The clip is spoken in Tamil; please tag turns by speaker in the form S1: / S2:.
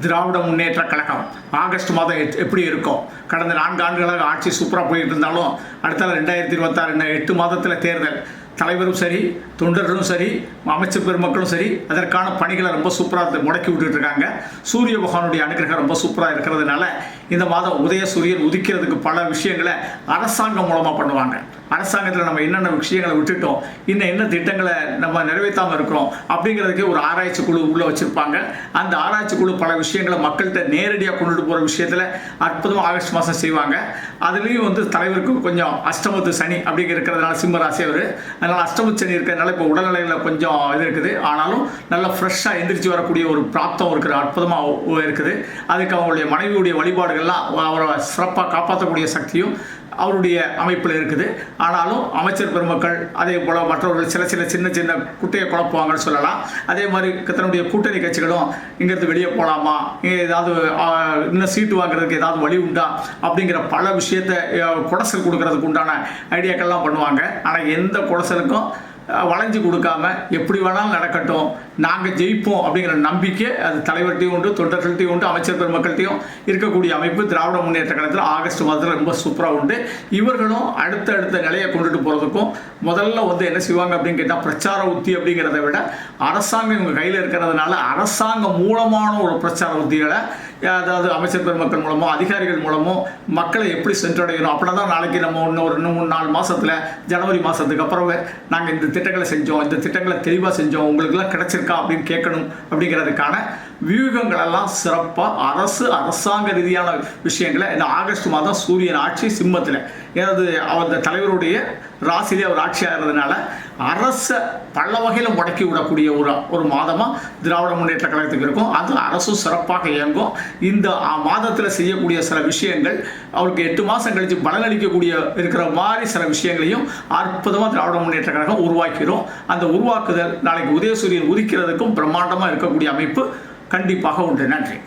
S1: திராவிட முன்னேற்ற கழகம். ஆகஸ்ட் மாதம் எத்- எப்படி இருக்கும்? கடந்த நான்கு ஆண்டுகளாக ஆட்சி சூப்பராக போயிட்டு இருந்தாலும் அடுத்த ரெண்டாயிரத்தி இருபத்தாறு எட்டு மாதத்தில் தேர்தல். தலைவரும் சரி தொண்டர்களும் சரி அமைச்சர் பெருமக்களும் சரி அதற்கான பணிகளை ரொம்ப சூப்பராக முடக்கி விட்டுட்டு இருக்காங்க. சூரிய பகவானுடைய அனுகிரகம் ரொம்ப சூப்பராக இருக்கிறதுனால இந்த மாதம் உதய சூரியன் உதிக்கிறதுக்கு பல விஷயங்களை அரசாங்கம் மூலமாக பண்ணுவாங்க. அரசாங்கத்தில் நம்ம என்னென்ன விஷயங்களை விட்டுட்டோம் இன்னும் என்ன திட்டங்களை நம்ம நிறைவேற்றாமல் இருக்கிறோம் அப்படிங்கிறதுக்கு ஒரு ஆராய்ச்சி குழு உள்ளே வச்சுருப்பாங்க. அந்த ஆராய்ச்சி குழு பல விஷயங்களை மக்கள்கிட்ட நேரடியாக கொண்டுட்டு போகிற விஷயத்தில் அற்புதமாக ஆகஸ்ட் மாதம் செய்வாங்க. அதுலேயும் வந்து தலைவருக்கு கொஞ்சம் அஷ்டமத்து சனி அப்படிங்கிற இருக்கிறதுனால சிம்ம ராசி அவர். அதனால் அஷ்டமத்து சனி இருக்கிறதுனால இப்போ உடல்நிலையில் கொஞ்சம் இது இருக்குது. ஆனாலும் நல்லா ஃப்ரெஷ்ஷாக எந்திரிச்சு வரக்கூடிய ஒரு பிராப்தம் இருக்கிற அற்புதமாக இருக்குது. அதுக்கு அவங்களுடைய மனைவியுடைய வழிபாடுகள் எல்லாம் அவரை சிறப்பாக காப்பாற்றக்கூடிய சக்தியும் அவருடைய அமைப்பில் இருக்குது. ஆனாலும் அமைச்சர் பெருமக்கள் அதே போல் மற்றவர்கள் சில சில சின்ன சின்ன குட்டையை குழப்புவாங்கன்னு சொல்லலாம். அதே மாதிரி தன்னுடைய கூட்டணி கட்சிகளும் இங்கேருந்து வெளியே போகலாமா இங்கே ஏதாவது இன்னும் சீட்டு வாங்குறதுக்கு ஏதாவது வழி உண்டா? அப்படிங்கிற பல விஷயத்தை குடசல் கொடுக்கறதுக்கு உண்டான ஐடியாக்கள்லாம் பண்ணுவாங்க. ஆனால் எந்த குடசலுக்கும் வளைஞ்சு கொடுக்காம எப்படி வேணாலும் நடக்கட்டும். நாங்கள் ஜெயிப்போம் அப்படிங்கிற நம்பிக்கை அது தலைவர்கிட்டையும் உண்டு தொண்டர்கள்ட்டையும் உண்டு அமைச்சர் பெருமக்கள்கிட்டையும் இருக்கக்கூடிய அமைப்பு திராவிட முன்னேற்ற கழகத்தில் ஆகஸ்ட் மாதத்தில் ரொம்ப சூப்பராக உண்டு. இவர்களும் அடுத்த அடுத்த நிலையை கொண்டுட்டு போகிறதுக்கும் முதல்ல வந்து என்ன செய்வாங்க அப்படின்னு கேட்டால் பிரச்சார உத்தி அப்படிங்கிறத விட அரசாங்கம் இவங்க கையில் இருக்கிறதுனால அரசாங்கம் மூலமான ஒரு பிரச்சார உத்திகளை அதாவது அமைச்சர் பெருமக்கள் மூலமோ அதிகாரிகள் மூலமோ மக்களை எப்படி சென்றடையணும்? அப்படின்னா தான் நாளைக்கு நம்ம இன்னும் ஒரு இன்னும் மூணு நாலு மாதத்தில் ஜனவரி மாதத்துக்கு அப்புறம் நாங்கள் இந்த திட்டங்களை செஞ்சோம் இந்த திட்டங்களை தெளிவாக செஞ்சோம். உங்களுக்குலாம் கிடைச்சிருக்கா அப்படின்னு கேட்கணும் அப்படிங்கிறதுக்கான வியூகங்களெல்லாம் சிறப்பாக அரசு அரசாங்க ரீதியான விஷயங்களை இந்த ஆகஸ்ட் மாதம் சூரியன் ஆட்சி சிம்மத்தில். ஏதாவது அந்த தலைவருடைய ராசியிலே அவர் ஆட்சியாகிறதுனால அரசை பல வகையில் முடக்கி விடக்கூடிய ஒரு ஒரு மாதமாக திராவிட முன்னேற்ற கழகத்துக்கு இருக்கும். அது அரசும் சிறப்பாக இயங்கும். இந்த மாதத்தில் செய்யக்கூடிய சில விஷயங்கள் அவருக்கு எட்டு மாதம் கழித்து பலனளிக்கக்கூடிய இருக்கிற மாதிரி சில விஷயங்களையும் அற்புதமாக திராவிட முன்னேற்ற கழகம் உருவாக்கிறோம் அந்த உருவாக்குதல் நாளைக்கு உதயசூரியன் உதிக்கிறதுக்கும் பிரம்மாண்டமாக இருக்கக்கூடிய அமைப்பு கண்டிப்பாக உண்டு. நன்றி.